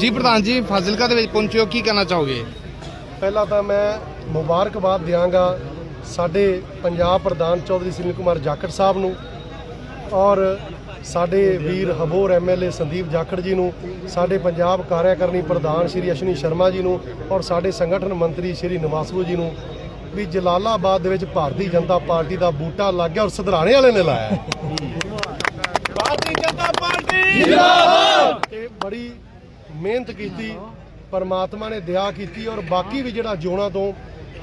ਜੀ ਪ੍ਰਧਾਨ ਜੀ ਫਾਜ਼ਿਲਕਾ ਦੇ ਵਿੱਚ ਪਹੁੰਚੇ ਹੋ ਕੀ ਕਹਿਣਾ ਚਾਹੋਗੇ? ਪਹਿਲਾਂ ਤਾਂ ਮੈਂ ਮੁਬਾਰਕਬਾਦ ਦਿਆਂਗਾ ਸਾਡੇ ਪੰਜਾਬ ਪ੍ਰਧਾਨ ਚੌਧਰੀ ਸੁਨੀਲ ਕੁਮਾਰ ਜਾਖੜ ਸਾਹਿਬ ਨੂੰ ਔਰ ਸਾਡੇ ਵੀਰ ਹਬੋਰ ਐਮਐਲਏ ਸੰਦੀਪ ਜਾਖੜ ਜੀ ਨੂੰ ਸਾਡੇ ਪੰਜਾਬ ਕਾਰਿਆਕਰਨੀ ਪ੍ਰਧਾਨ ਸ਼੍ਰੀ ਅਸ਼ਵਨੀ ਸ਼ਰਮਾ ਜੀ ਨੂੰ ਔਰ ਸਾਡੇ ਸੰਗਠਨ ਮੰਤਰੀ ਸ਼੍ਰੀ ਨਿਵਾਸੂ ਜੀ ਨੂੰ ਵੀ ਜਲਾਲਾਬਾਦ ਦੇ ਵਿੱਚ ਭਾਰਤੀ ਜਨਤਾ ਪਾਰਟੀ ਦਾ ਬੂਟਾ ਲੱਗ ਗਿਆ ਔਰ ਸਧਰਾਣੇ ਵਾਲੇ ਨੇ ਲਾਇਆ। ਭਾਰਤੀ ਜਨਤਾ ਪਾਰਟੀ! ਜਿੰਦਾਬਾਦ! ਤੇ ਬੜੀ ਮਿਹਨਤ ਕੀਤੀ ਪਰਮਾਤਮਾ ਨੇ ਦਇਆ ਕੀਤੀ ਔਰ ਬਾਕੀ ਵੀ ਜਿਹੜਾ ਜੋਣਾ ਤੋਂ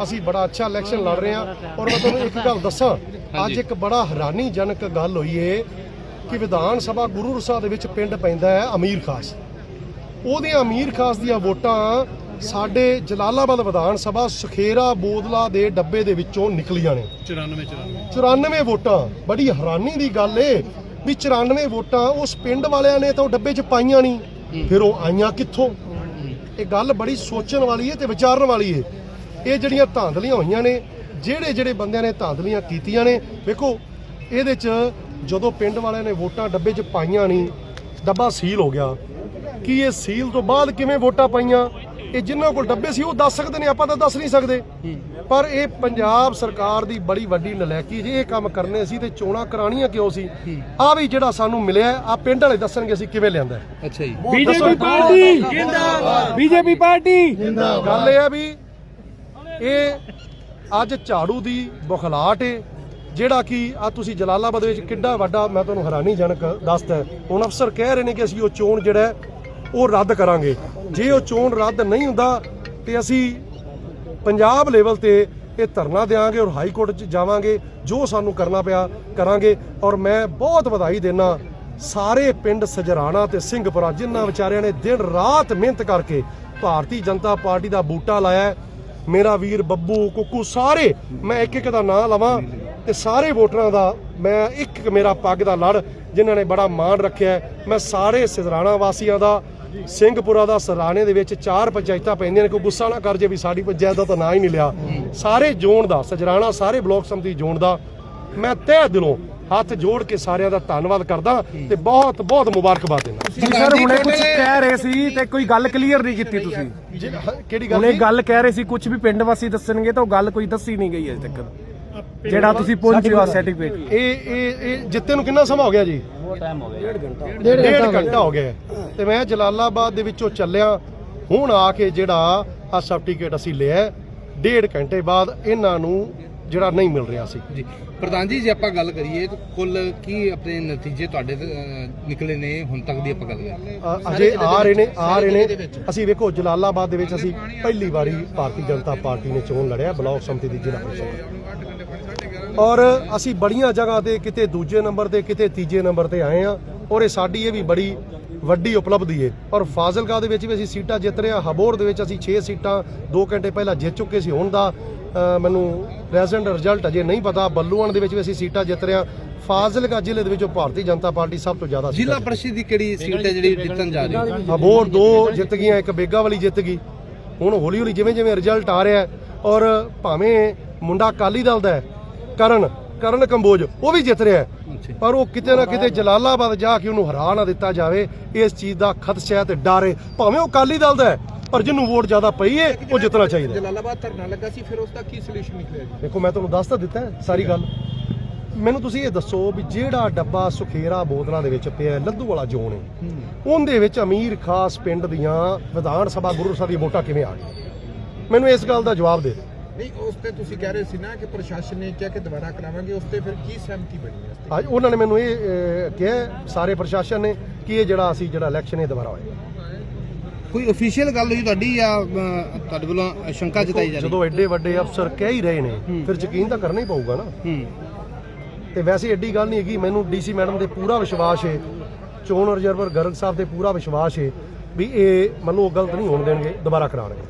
ਅਸੀਂ ਬੜਾ ਅੱਛਾ ਇਲੈਕਸ਼ਨ ਲੜ ਰਹੇ ਹਾਂ। ਔਰ ਮੈਂ ਤੁਹਾਨੂੰ ਇੱਕ ਗੱਲ ਦੱਸਾਂ ਅੱਜ ਇੱਕ ਬੜਾ ਹੈਰਾਨੀਜਨਕ ਗੱਲ ਹੋਈ ਏ ਕਿ ਵਿਧਾਨ ਸਭਾ ਗੁਰੂ ਰਸਾ ਦੇ ਵਿੱਚ ਪਿੰਡ ਪੈਂਦਾ ਹੈ ਅਮੀਰ ਖਾਸ। ਉਹਦੀਆਂ ਅਮੀਰ ਖਾਸ ਦੀਆਂ ਵੋਟਾਂ ਸਾਡੇ ਜਲਾਲਾਬਾਦ ਵਿਧਾਨ ਸਭਾ ਸੁਖੇਰਾ ਬੋਦਲਾ ਦੇ ਡੱਬੇ ਦੇ ਵਿੱਚੋਂ ਨਿਕਲੀਆਂ ਨੇ। 94 94 ਵੋਟਾਂ। ਬੜੀ ਹੈਰਾਨੀ ਦੀ ਗੱਲ ਏ ਵੀ 94 ਵੋਟਾਂ ਉਸ ਪਿੰਡ ਵਾਲਿਆਂ ਨੇ ਤਾਂ ਉਹ ਡੱਬੇ 'ਚ ਪਾਈਆਂ ਨਹੀਂ। ਫਿਰ ਉਹ ਆਈਆਂ ਕਿੱਥੋਂ? ਇਹ ਗੱਲ ਬੜੀ ਸੋਚਣ ਵਾਲੀ ਏ ਤੇ ਵਿਚਾਰਨ ਵਾਲੀ ਏ। ਇਹ ਜਿਹੜੀਆਂ ਧਾਂਦਲੀਆਂ ਹੋਈਆਂ ਨੇ ਜਿਹੜੇ ਜਿਹੜੇ ਬੰਦਿਆਂ ਨੇ ਧਾਂਦਲੀਆਂ ਕੀਤੀਆਂ ਨੇ ਵੇਖੋ ਇਹਦੇ 'ਚ ਜਦੋਂ ਪਿੰਡ ਵਾਲਿਆਂ ਨੇ ਵੋਟਾਂ ਡੱਬੇ 'ਚ ਪਾਈਆਂ ਨਹੀਂ ਡੱਬਾ ਸੀਲ ਹੋ ਗਿਆ। ਕੀ ਇਹ ਸੀਲ ਤੋਂ ਬਾਅਦ ਕਿਵੇਂ ਵੋਟਾਂ ਪਾਈਆਂ? ਇਹ ਜਿਨ੍ਹਾਂ ਕੋਲ ਡੱਬੇ ਸੀ ਉਹ ਦੱਸ ਸਕਦੇ ਨੇ ਆਪਾਂ ਤਾਂ ਦੱਸ ਨਹੀਂ ਸਕਦੇ। ਪਰ ਇਹ ਪੰਜਾਬ ਸਰਕਾਰ ਦੀ ਬੜੀ ਵੱਡੀ ਨਲਾਇਕੀ ਜੇ ਇਹ ਕੰਮ ਕਰਨੇ ਸੀ ਤੇ ਚੋਣਾਂ ਕਰਾਣੀਆਂ ਕਿਉਂ ਸੀ? ਆ ਵੀ ਜਿਹੜਾ ਸਾਨੂੰ ਮਿਲਿਆ ਆ ਪਿੰਡ ਵਾਲੇ ਦੱਸਣਗੇ ਅਸੀਂ ਕਿਵੇਂ ਲਿਆਂਦਾ। ਅੱਛਾ ਜੀ। BJP party! ਜਿੰਦਾਬਾਦ। BJP party! ਗੱਲ ਇਹ ਆ ਵੀ ਇਹ ਅੱਜ ਝਾੜੂ ਦੀ ਬੁਖਲਾਟ ਏ ਜਿਹੜਾ ਕਿ ਆ ਤੁਸੀਂ ਜਲਾਲਾਬਾਦ ਵਿੱਚ ਕਿੱਡਾ ਵੱਡਾ ਮੈਂ ਤੁਹਾਨੂੰ ਹੈਰਾਨੀਜਨਕ ਦੱਸਦਾ ਹੈ। ਹੁਣ ਅਫਸਰ ਕਹਿ ਰਹੇ ਨੇ ਕਿ ਅਸੀਂ ਉਹ ਚੋਣ ਜਿਹੜਾ ਉਹ ਰੱਦ ਕਰਾਂਗੇ। ਜੇ ਉਹ ਚੋਣ ਰੱਦ ਨਹੀਂ ਹੁੰਦਾ, ਤੇ ਅਸੀਂ ਪੰਜਾਬ ਲੈਵਲ ਤੇ ਇਹ ਧਰਨਾ ਦੇਵਾਂਗੇ ਔਰ ਹਾਈ ਕੋਰਟ 'ਚ ਜਾਵਾਂਗੇ, ਜੋ ਸਾਨੂੰ ਕਰਨਾ ਪਿਆ ਕਰਾਂਗੇ। ਔਰ ਮੈਂ ਬਹੁਤ ਵਧਾਈ ਦੇਣਾ ਸਾਰੇ ਪਿੰਡ ਸਜਰਾਣਾ ਤੇ ਸਿੰਘਪੁਰਾ, ਜਿਨ੍ਹਾਂ ਵਿਚਾਰਿਆਂ ਨੇ ਦਿਨ ਰਾਤ ਮਿਹਨਤ ਕਰਕੇ ਭਾਰਤੀ ਜਨਤਾ ਪਾਰਟੀ ਦਾ ਬੂਟਾ ਲਾਇਆ ਮੇਰਾ ਵੀਰ ਬੱਬੂ ਕੁੱਕੂ ਸਾਰੇ, ਮੈਂ ਇੱਕ ਇੱਕ ਦਾ ਨਾਂ ਲਵਾਂ ਤੇ ਸਾਰੇ ਵੋਟਰਾਂ ਦਾ ਮੈਂ ਇੱਕ ਇੱਕ ਮੇਰਾ ਪੱਗ ਦਾ ਲੜ, ਜਿਨ੍ਹਾਂ ਨੇ ਬੜਾ ਮਾਣ ਰੱਖਿਆ ਮੈਂ ਸਾਰੇ ਸਜਰਾਣਾ ਵਾਸੀਆਂ ਦਾ ਸਿੰਘਪੁਰਾ ਦਾ ਸਰਾਣੇ ਦੇ ਵਿੱਚ ਚਾਰ ਪੰਚਾਇਤਾਂ ਪੈਂਦੀਆਂ ਨੇ। ਕੋਈ ਗੁੱਸਾ ਨਾ ਕਰ ਜੇ ਵੀ ਸਾਡੀ ਪੰਚਾਇਤ ਦਾ ਤਾਂ ਨਾਂ ਹੀ ਨਹੀਂ ਲਿਆ। ਸਾਰੇ ਜ਼ੋਨ ਦਾ ਸਜਰਾਣਾ ਸਾਰੇ ਬਲਾਕ ਸੰਮਤੀ ਜ਼ੋਨ ਦਾ। ਮੈਂ ਤਹਿ ਦਿਲੋਂ ਹੱਥ ਜੋੜ ਕੇ ਸਾਰਿਆਂ ਦਾ ਧੰਨਵਾਦ ਕਰਦਾ ਤੇ ਬਹੁਤ ਬਹੁਤ ਮੁਬਾਰਕਬਾਦ ਦਿੰਦਾ। ਜੀ ਸਰ ਹੁਣੇ ਕੁਝ ਕਹਿ ਰਹੇ ਸੀ ਤੇ ਕੋਈ ਗੱਲ ਕਲੀਅਰ ਨਹੀਂ ਕੀਤੀ ਤੁਸੀਂ। ਕਿਹੜੀ ਗੱਲ ਹੁਣੇ? ਗੱਲ ਕਹਿ ਰਹੇ ਸੀ ਕੁਝ ਵੀ ਪਿੰਡ ਵਾਸੀ ਦੱਸਣਗੇ ਤਾਂ ਉਹ ਗੱਲ ਕੋਈ ਦੱਸੀ ਨਹੀਂ ਗਈ ਅਜੇ ਤੱਕ। ਜਿਹੜਾ ਤੁਸੀਂ ਪਹੁੰਚੇ ਹੋ। ਸਰਟੀਫਿਕੇਟ ਇਹ ਇਹ ਇਹ ਜਿੱਤੇ ਨੂੰ ਕਿੰਨਾ ਸਮਾਂ ਹੋ ਗਿਆ ਜੀ? ਡੇਢ ਘੰਟਾ। ਘੰਟਾ। ਹੋ ਗਿਆ। ਹੈ। ਤੇ ਮੈਂ ਜਲਾਲਾਬਾਦ ਦੇ ਵਿੱਚੋਂ ਚੱਲਿਆ। ਹੁਣ ਆ ਕੇ ਜਿਹੜਾ ਆ ਸਰਟੀਫਿਕੇਟ ਅਸੀਂ ਲਿਆ ਹੈ, ਡੇਢ ਘੰਟੇ ਬਾਅਦ ਇਹਨਾਂ ਨੂੰ ਜਿਹੜਾ ਨਹੀਂ ਮਿਲ ਰਿਹਾ ਸੀ। ਜੀ। ਪ੍ਰਧਾਨ ਜੀ ਜੇ ਆਪਾਂ ਗੱਲ ਕਰੀਏ ਤਾਂ ਕੁੱਲ ਕੀ ਆਪਣੇ ਨਤੀਜੇ ਤੁਹਾਡੇ ਨਿਕਲੇ ਨੇ ਹੁਣ ਤੱਕ ਦੀ ਆਪਾਂ ਗੱਲ ਕਰੀਏ? ਅ- ਅਜੇ ਆ ਰਹੇ ਨੇ ਆ ਰਹੇ ਨੇ। ਅਸੀਂ ਵੇਖੋ ਜਲਾਲਾਬਾਦ ਦੇ ਵਿੱਚ ਅਸੀਂ ਪਹਿਲੀ ਵਾਰੀ ਭਾਰਤੀ ਜਨਤਾ ਪਾਰਟੀ ਨੇ ਚੋਣ ਲੜਿਆ ਬਲਾਕ ਸੰਮਤੀ ਦੀ ਜ਼ਿਲ੍ਹਾ ਪ੍ਰੀਸ਼ਦ। ਔਰ ਅਸੀਂ ਬੜੀਆਂ ਜਗ੍ਹਾ ਤੇ ਕਿਤੇ ਦੂਜੇ ਨੰਬਰ ਤੇ ਕਿਤੇ ਤੀਜੇ ਨੰਬਰ ਤੇ ਆਏ ਆ ਔਰ ਇਹ ਸਾਡੀ ਇਹ ਵੀ ਬੜੀ ਵੱਡੀ ਉਪਲਬਧੀ ਹੈ ਔਰ ਫਾਜ਼ਿਲਕਾ ਦੇ ਵਿੱਚ ਵੀ ਅਸੀਂ ਸੀਟਾਂ ਜਿੱਤ ਰਹੇ ਹਾਂ। ਹਬੋਰ ਦੇ ਵਿੱਚ ਅਸੀਂ 6 ਸੀਟਾਂ 2 ਘੰਟੇ ਪਹਿਲਾਂ ਜਿੱਤ ਚੁੱਕੇ ਸੀ। ਹੁਣ ਦਾ ਮੈਨੂੰ ਪ੍ਰੈਜ਼ੈਂਟ ਰਿਜ਼ਲਟ ਅਜੇ ਨਹੀਂ ਪਤਾ। ਬੱਲੂਆਣ ਦੇ ਵਿੱਚ ਵੀ ਅਸੀਂ ਸੀਟਾਂ ਜਿੱਤ ਰਹੇ ਹਾਂ। ਫਾਜ਼ਿਲਕਾ ਜ਼ਿਲ੍ਹੇ ਦੇ ਵਿੱਚੋਂ ਭਾਰਤੀ ਜਨਤਾ ਪਾਰਟੀ ਸਭ ਤੋਂ ਜ਼ਿਆਦਾ ਜ਼ਿਲ੍ਹਾ ਪਰਿਸ਼ਦ ਦੀ ਕਿਹੜੀ ਸੀਟ ਹੈ ਜਿਹੜੀ ਜਿੱਤਣ ਜਾ ਰਹੀ ਹੈ? ਅਬੋਰ ਦੋ ਜਿੱਤ ਗਈਆਂ ਇੱਕ ਬੇਗਾ ਵਾਲੀ ਜਿੱਤ ਗਈ। ਹੁਣ ਹੌਲੀ ਹੌਲੀ ਜਿਵੇਂ ਜਿਵੇਂ ਰਿਜ਼ਲਟ ਆ ਰਿਹਾ ਔਰ ਭਾਵੇਂ ਮੁੰਡਾ ਅਕਾਲੀ ਦਲ ਦਾ ਹੈ ਕਰਨ ਕਰਨ ਕੰਬੋਜ ਉਹ ਵੀ ਜਿੱਤ ਰਿਹਾ ਹੈ। ਪਰ ਉਹ ਕਿਤੇ ਨਾ ਕਿਤੇ ਜਲਾਲਾਬਾਦ ਜਾ ਕੇ ਉਹਨੂੰ ਹਰਾ ਨਾ ਦਿੱਤਾ ਜਾਵੇ ਇਸ ਚੀਜ਼ ਦਾ ਖਦਸ਼ਾ ਤੇ ਡਰ ਹੈ। ਭਾਵੇਂ ਉਹ ਅਕਾਲੀ ਦਲ ਦਾ ਹੈ ਪਰ ਜਿਹਨੂੰ ਵੋਟ ਜ਼ਿਆਦਾ ਪਈ ਹੈ ਉਹ ਜਿੱਤਣਾ ਚਾਹੀਦਾ। ਜਲਾਲਾਬਾਦ ਧਰਨਾ ਲੱਗਾ ਸੀ ਫਿਰ ਉਸ ਦਾ ਕੀ ਸੋਲੂਸ਼ਨ ਨਿਕਲਿਆ ਜੀ? ਦੇਖੋ ਮੈਂ ਤੁਹਾਨੂੰ ਦੱਸ ਤਾਂ ਦਿੱਤਾ ਹੈ ਸਾਰੀ ਗੱਲ। ਮੈਨੂੰ ਤੁਸੀਂ ਇਹ ਦੱਸੋ ਵੀ ਜਿਹੜਾ ਡੱਬਾ ਸੁਖੇਰਾ ਬੋਤਲਾਂ ਦੇ ਵਿੱਚ ਪਿਆ ਲੱਧੂ ਵਾਲਾ ਜ਼ੋਨ ਹੈ ਉਹਦੇ ਵਿੱਚ ਅਮੀਰ ਖਾਸ ਪਿੰਡ ਦੀਆਂ ਵਿਧਾਨ ਸਭਾ ਗੁਰੂ ਸਾਹਿਬ ਦੀਆਂ ਵੋਟਾਂ ਕਿਵੇਂ ਆ ਗਈਆਂ? ਮੈਨੂੰ ਇਸ ਗੱਲ ਦਾ ਜਵਾਬ ਦੇ ਨਹੀਂ ਉਸ ਤੇ ਤੁਸੀਂ ਕਹਿ ਰਹੇ ਸੀ ਨਾ ਕਿ ਪ੍ਰਸ਼ਾਸਨ ਨੇ ਕਿਹਾ ਕਿ ਦੁਬਾਰਾ ਕਰਾਵਾਂਗੇ ਉਸ ਤੇ ਫਿਰ ਕੀ ਸਹਿਮਤੀ ਬਣੀ ਹੈ ਇਸ ਤੇ? ਅੱਜ ਉਹਨਾਂ ਨੇ ਮੈਨੂੰ ਇਹ ਅਹ, ਕਿਹਾ ਸਾਰੇ ਪ੍ਰਸ਼ਾਸਨ ਨੇ ਕਿ ਇਹ ਜਿਹੜਾ ਅਸੀਂ ਜਿਹੜਾ ਇਲੈਕਸ਼ਨ ਇਹ ਦੁਬਾਰਾ ਹੋਏਗਾ। ਕੋਈ ਅਫੀਸ਼ੀਅਲ ਗੱਲ ਹੋਈ ਤੁਹਾਡੀ ਜਾਂ ਤੁਹਾਡੇ ਵੱਲੋਂ ਸ਼ੰਕਾ ਜਤਾਈ ਜਾ ਰਹੀ? ਜਦੋਂ ਐਡੇ ਵੱਡੇ ਅਫਸਰ ਕਹਿ ਹੀ ਰਹੇ ਨੇ ਫਿਰ ਯਕੀਨ ਤਾਂ ਕਰਨਾ ਹੀ ਪਊਗਾ ਨਾ। ਹੂੰ। ਤੇ ਵੈਸੇ ਐਡੀ ਗੱਲ ਨਹੀਂ ਹੈਗੀ ਮੈਨੂੰ ਡੀਸੀ ਮੈਡਮ ਤੇ ਪੂਰਾ ਵਿਸ਼ਵਾਸ ਹੈ ਚੋਣ ਰਿਜ਼ਰਵਰ ਗਰਗ ਸਾਹਿਬ ਤੇ ਪੂਰਾ ਵਿਸ਼ਵਾਸ ਹੈ ਵੀ ਇਹ ਮੰਨੋ ਗਲਤ ਨਹੀਂ ਹੋਣ ਦੇਣਗੇ ਦੁਬਾਰਾ ਕਰਾਉਣਗੇ।